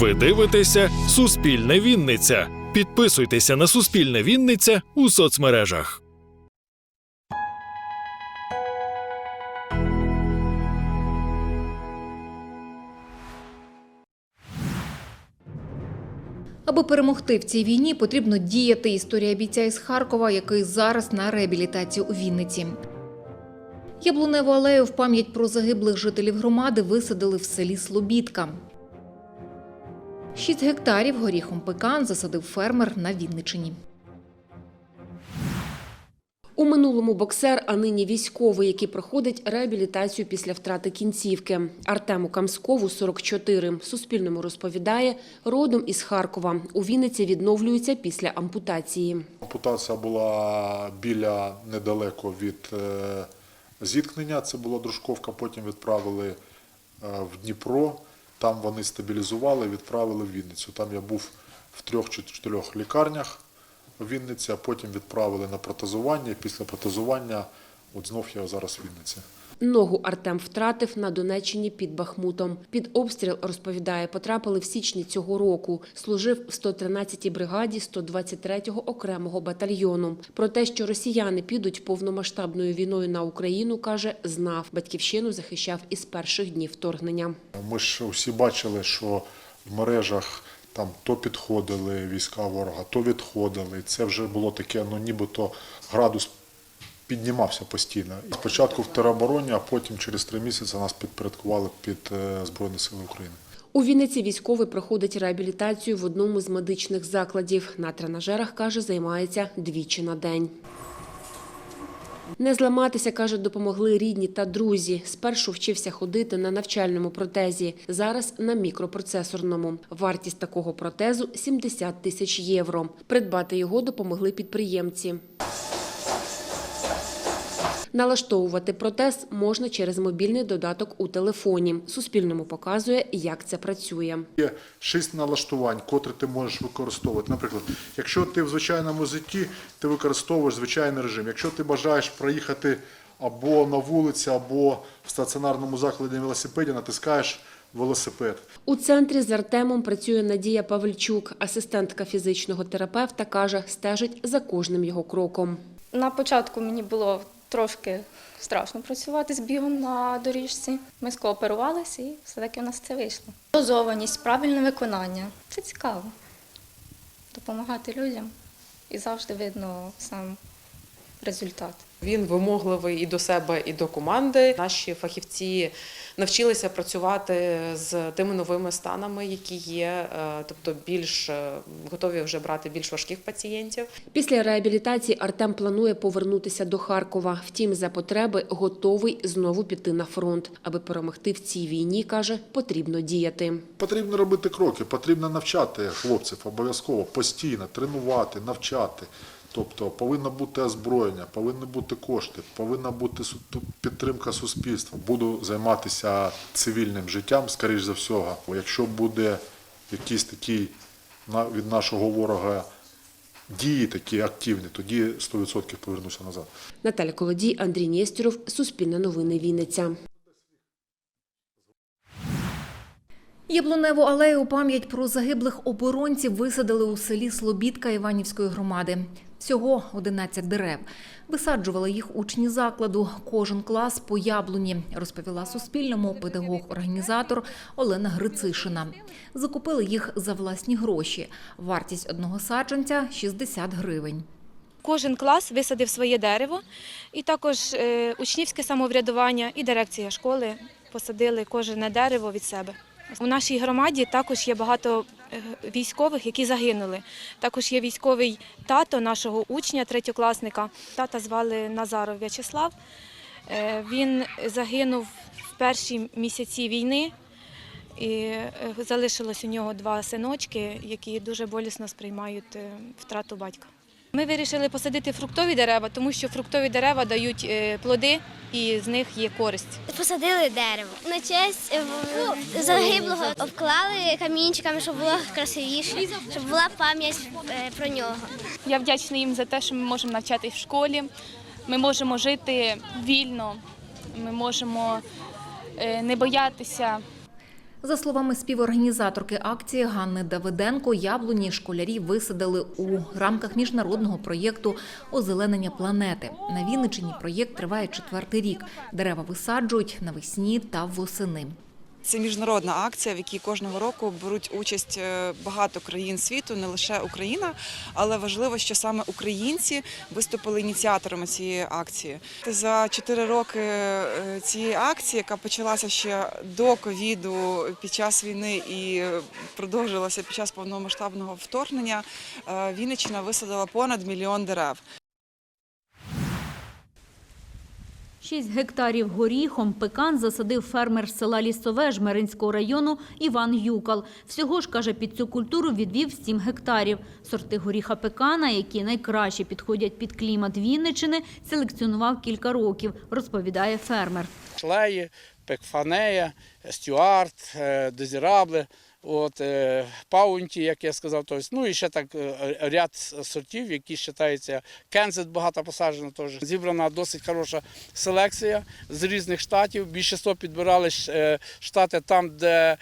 Ви дивитеся Суспільне Вінниця. Підписуйтеся на Суспільне Вінниця у соцмережах. Аби перемогти в цій війні, потрібно діяти. Історія бійця із Харкова, який зараз на реабілітації у Вінниці. Яблуневу алею в пам'ять про загиблих жителів громади висадили в селі Слобідка. Шість гектарів горіхом пекан засадив фермер на Вінничині. У минулому боксер, а нині військовий, який проходить реабілітацію після втрати кінцівки. Артему Камскову 44. Суспільному розповідає, родом із Харкова. У Вінниці відновлюється після ампутації. Ампутація була біля недалеко від е, зіткнення. Це була Дружковка. Потім відправили е, в Дніпро. Там вони стабілізували, відправили в Вінницю. Там я був в трьох чи чотирьох лікарнях в Вінниці, а потім відправили на протезування. Після протезування от знов я зараз в Вінниці. Ногу Артем втратив на Донеччині під Бахмутом. Під обстріл, розповідає, потрапили в січні цього року. Служив в 113-й бригаді 123-го окремого батальйону. Про те, що росіяни підуть повномасштабною війною на Україну, каже, знав. Батьківщину захищав із перших днів вторгнення. Ми ж усі бачили, що в мережах там то підходили війська ворога, то відходили. Це вже було таке, ну нібито градус піднімався постійно. Спочатку в теробороні, а потім через три місяці нас підпорядкували під е, Збройні Сили України. У Вінниці військовий проходить реабілітацію в одному з медичних закладів. На тренажерах, каже, займається двічі на день. Не зламатися, каже, допомогли рідні та друзі. Спершу вчився ходити на навчальному протезі, зараз на мікропроцесорному. Вартість такого протезу 70 тисяч євро. Придбати його допомогли підприємці. Налаштовувати протез можна через мобільний додаток у телефоні. Суспільному показує, як це працює. Є шість налаштувань, котрі ти можеш використовувати. Наприклад, якщо ти в звичайному житті, ти використовуєш звичайний режим. Якщо ти бажаєш проїхати або на вулиці, або в стаціонарному закладі на велосипеді, натискаєш велосипед. У центрі з Артемом працює Надія Павельчук, асистентка фізичного терапевта, каже, стежить за кожним його кроком. На початку мені було трошки страшно працювати з бігом на доріжці. Ми скооперувалися і все-таки у нас це вийшло. Дозованість, правильне виконання це цікаво. Допомагати людям і завжди видно сам результат. Він вимогливий і до себе, і до команди. Наші фахівці навчилися працювати з тими новими станами, які є, е, тобто більш е, готові вже брати більш важких пацієнтів. Після реабілітації Артем планує повернутися до Харкова. Втім, за потреби готовий знову піти на фронт. Аби перемогти в цій війні, каже, потрібно діяти. Потрібно робити кроки, потрібно навчати хлопців обов'язково постійно тренувати, навчати. Тобто повинно бути озброєння, повинні бути кошти, повинна бути підтримка суспільства. Буду займатися цивільним життям, скоріш за всього. Якщо буде якийсь такий на- від нашого ворога дії такі активні, тоді 100% повернуся назад. Наталя Колодій, Андрій Нєстюров, Суспільне новини Вінниця. Яблуневу алею у пам'ять про загиблих оборонців висадили у селі Слобідка Іванівської громади. Всього 11 дерев. Висаджували їх учні закладу. Кожен клас по яблуні, розповіла Суспільному педагог-організатор Олена Грицишина. Закупили їх за власні гроші. Вартість одного саджанця 60 гривень. Кожен клас висадив своє дерево, і також е, учнівське самоврядування і дирекція школи посадили кожне дерево від себе. У нашій громаді також є багато військових, які загинули. Також є військовий тато нашого учня, третьокласника. Тата звали Назаров В'ячеслав. Е, Він загинув в перші місяці війни. І е, залишилось у нього два синочки, які дуже болісно сприймають е, втрату батька. Ми вирішили посадити фруктові дерева, тому що фруктові дерева дають е, плоди і з них є користь. Посадили дерево. На честь е, загиблого обклали камінчиками, щоб було красивіше, щоб була пам'ять е, про нього. Я вдячна їм за те, що ми можемо навчатись в школі. Ми можемо жити вільно, ми можемо не боятися За словами співорганізаторки акції Ганни Давиденко, яблуні школярі висадили у рамках міжнародного проєкту озеленення планети. На Вінниччині проєкт триває четвертий рік. Дерева висаджують навесні та восени. Це міжнародна акція, в якій кожного року беруть участь е, багато країн світу, не лише Україна, але важливо, що саме українці виступили ініціаторами цієї акції. За чотири роки е, цієї акції, яка почалася ще до ковіду під час війни і продовжилася під час повномасштабного вторгнення, е, Вінниччина висадила понад мільйон дерев. 6 гектарів горіхом пекан засадив фермер з села Лісове Жмеринського району Іван Юкал. Всього ж, каже, під цю культуру відвів 7 гектарів. Сорти горіха пекана, які найкраще підходять під клімат Вінничини, селекціонував кілька років, розповідає фермер. Шлеї, Пекфанея, Стюарт, е, Дезірабле, от, е, Паунті, як я сказав, тобто, ну і ще так е, ряд сортів, які вважаються, Кензет багато посаджено теж. Зібрана досить хороша селекція з різних штатів. Більше 100 підбирали е, штати там, де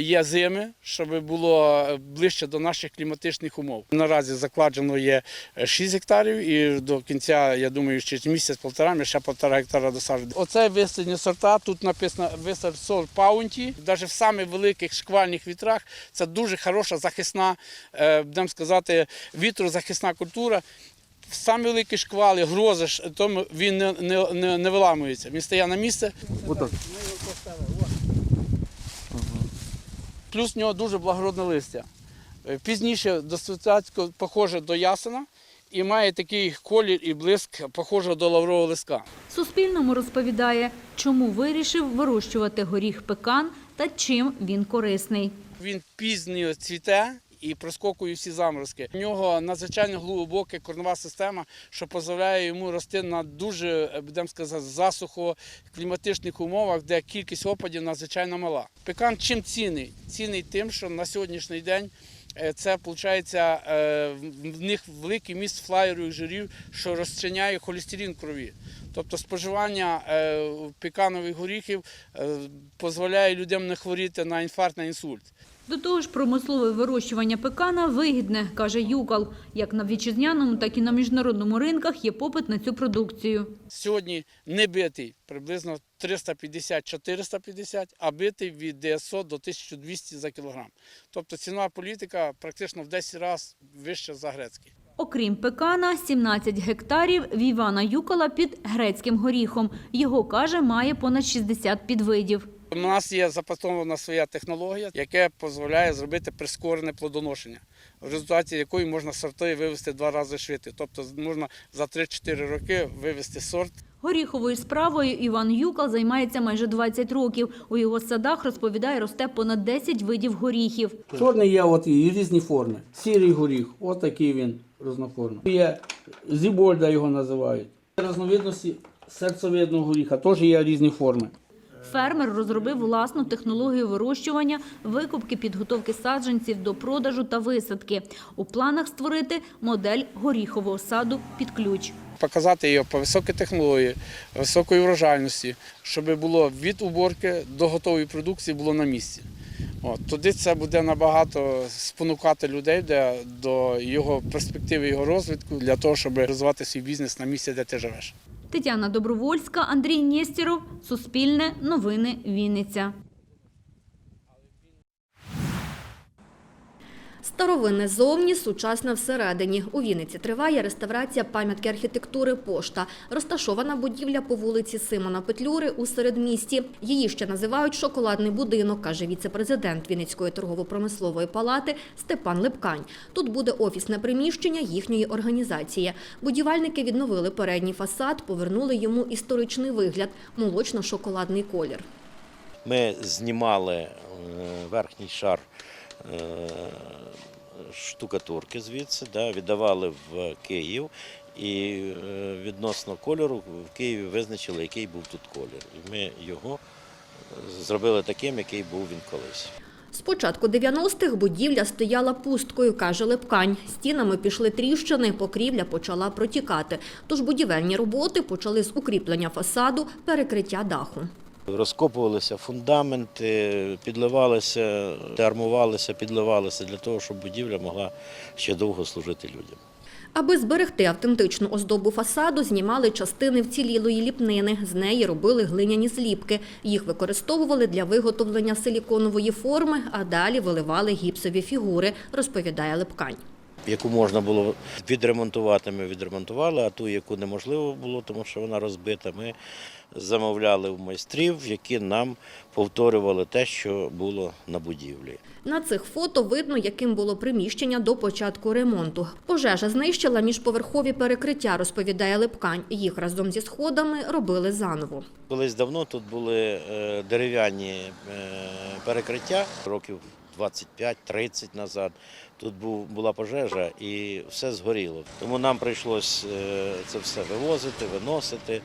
є зими, щоб було ближче до наших кліматичних умов. Наразі закладено є 6 гектарів і до кінця, я думаю, через місяць-полтора ми ще півтора гектара досаджуємо. Оце висадні сорта, тут написано висад сорт Паунті. Навіть в самих великих шквальних вітрах це дуже хороша захисна, е, будемо сказати, вітрозахисна культура. Самі великі шквали, грози, тому він не, не, не, не виламується. Він стає на місце. Отак. Плюс в нього дуже благородне листя. Е, Пізніше достатньо похоже до ясена і має такий колір і блиск, похожий до лаврового листка. Суспільному розповідає, чому вирішив вирощувати горіх пекан та чим він корисний. Він пізньо цвіте і проскокує всі заморозки. У нього надзвичайно глибока корнова система, що дозволяє йому рости на дуже, е, будемо сказати, засухо кліматичних умовах, де кількість опадів надзвичайно мала. Пекан чим цінний? Цінний тим, що на сьогоднішній день. е, Це виходить, в них великий міст флаєрових жирів, що розчиняє холестерин крові. Тобто споживання е, пеканових горіхів е, дозволяє людям не хворіти на інфаркт, на інсульт. До того ж, промислове вирощування пекана вигідне, каже Юкал. Як на вітчизняному, так і на міжнародному ринках є попит на цю продукцію. Сьогодні не битий приблизно 350-450, а битий від 900 до 1200 за кілограм. Тобто цінова політика практично в 10 разів вища за грецький. Окрім пекана, 17 гектарів в Івана Юкала під грецьким горіхом. Його, каже, має понад 60 підвидів. У нас є запатована своя технологія, яка дозволяє зробити прискорене плодоношення, в результаті якої можна сорти вивести два рази швидше. Тобто можна за 3-4 роки вивести сорт Горіховою справою Іван Юкал займається майже 20 років. У його садах, розповідає, росте понад 10 видів горіхів. Чорний є от і різні форми. Сірий горіх, от такий він різноформний. Є зібольда його називають. Разновидності серцевидного горіха теж є різні форми. Фермер розробив власну технологію вирощування, викупки підготовки саджанців до продажу та висадки. У планах створити модель горіхового саду під ключ. Показати його по високій технології, високої врожайності, щоб було від уборки до готової продукції було на місці. От, туди це буде набагато спонукати людей де, до його перспективи, його розвитку, для того, щоб розвивати свій бізнес на місці, де ти живеш. Тетяна Добровольська, Андрій Нєстєров, Суспільне, Новини, Вінниця. Старовинне зовні, сучасне всередині. У Вінниці триває реставрація пам'ятки архітектури «Пошта». Розташована будівля по вулиці Симона Петлюри у середмісті. Її ще називають «Шоколадний будинок», каже віце-президент Вінницької торгово-промислової палати Степан Липкань. Тут буде офісне приміщення їхньої організації. Будівельники відновили передній фасад, повернули йому історичний вигляд – молочно-шоколадний колір. Ми знімали е, верхній шар штукатурки звідси, да, віддавали в Київ і е, відносно кольору в Києві визначили, який був тут колір. І ми його зробили таким, який був він колись. З початку 90-х будівля стояла пусткою, каже Лепкань. Стінами пішли тріщини, покрівля почала протікати. Тож будівельні роботи почали з укріплення фасаду, перекриття даху. Розкопувалися фундаменти, підливалися, армувалися, підливалися для того, щоб будівля могла ще довго служити людям. Аби зберегти автентичну оздобу фасаду, знімали частини вцілілої ліпнини. З неї робили глиняні зліпки. Їх використовували для виготовлення силіконової форми, а далі виливали гіпсові фігури, розповідає Лепкань. Яку можна було відремонтувати, ми відремонтували, а ту, яку неможливо було, тому що вона розбита, ми замовляли в майстрів, які нам повторювали те, що було на будівлі. На цих фото видно, яким було приміщення до початку ремонту. Пожежа знищила міжповерхові перекриття, розповідає Лепкань. Їх разом зі сходами робили заново. Колись давно тут були е, дерев'яні е, перекриття років 25-30 назад. Тут був, була пожежа і все згоріло. Тому нам прийшлось е, це все вивозити, виносити.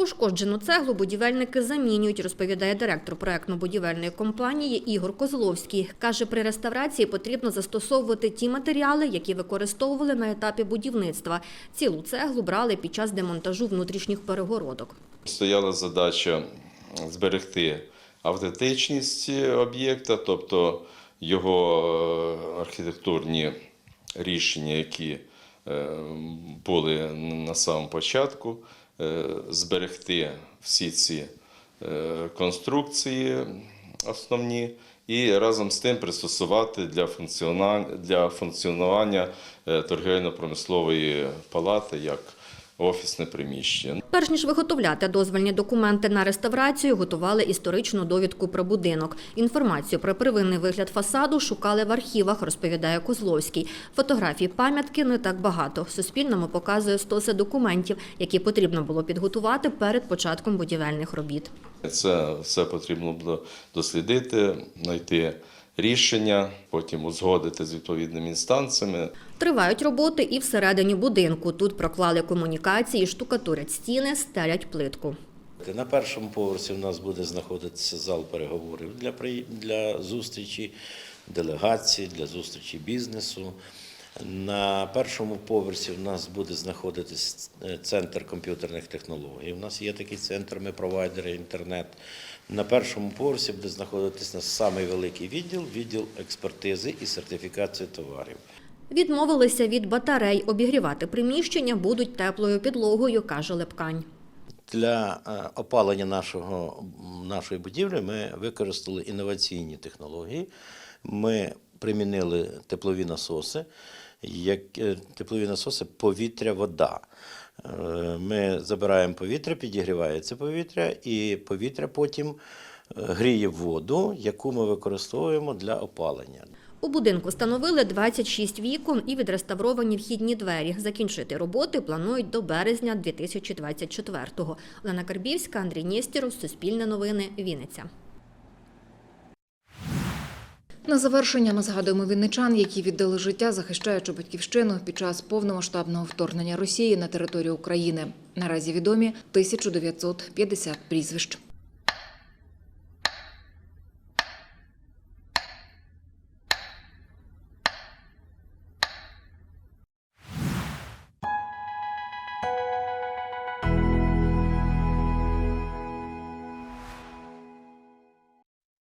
Пошкоджену цеглу будівельники замінюють, розповідає директор проектно-будівельної компанії Ігор Козловський. Каже, при реставрації потрібно застосовувати ті матеріали, які використовували на етапі будівництва. Цілу цеглу брали під час демонтажу внутрішніх перегородок. Стояла задача зберегти автентичність об'єкта, тобто його е, архітектурні рішення, які е, були на самому початку, е, зберегти всі ці конструкції основні і разом з тим пристосувати для функціонування, для функціонування торгівельно-промислової палати як офісне приміщення. Перш ніж виготовляти дозвольні документи на реставрацію, готували історичну довідку про будинок. Інформацію про первинний вигляд фасаду шукали в архівах, розповідає Козловський. Фотографій пам'ятки не так багато. Суспільному показує стоси документів, які потрібно було підготувати перед початком будівельних робіт. Це все потрібно було дослідити, знайти рішення, потім узгодити з відповідними інстанціями. Тривають роботи і всередині будинку. Тут проклали комунікації, штукатурять стіни, стелять плитку. На першому поверсі у нас буде знаходитися зал переговорів для, при- для зустрічі делегацій, для зустрічі бізнесу. На першому поверсі в нас буде знаходитись е, центр комп'ютерних технологій. У нас є такий центр, ми провайдери інтернет. На першому поверсі буде знаходитись наш самий великий відділ відділ експертизи і сертифікації товарів. Відмовилися від батарей. Обігрівати приміщення будуть теплою підлогою, каже Лепкань. Для е, опалення нашого, нашої будівлі ми використали інноваційні технології. Ми примінили теплові насоси, як е, теплові насоси повітря-вода. Е, Ми забираємо повітря, підігрівається повітря, і повітря потім е, гріє воду, яку ми використовуємо для опалення. У будинку встановили 26 вікон і відреставровані вхідні двері. Закінчити роботи планують до березня 2024-го. Олена Карбівська, Андрій Нєстєров, Суспільне новини, Вінниця. На завершення ми згадуємо вінничан, які віддали життя, захищаючи батьківщину під час повномасштабного вторгнення Росії на територію України. Наразі відомі 1950 прізвищ.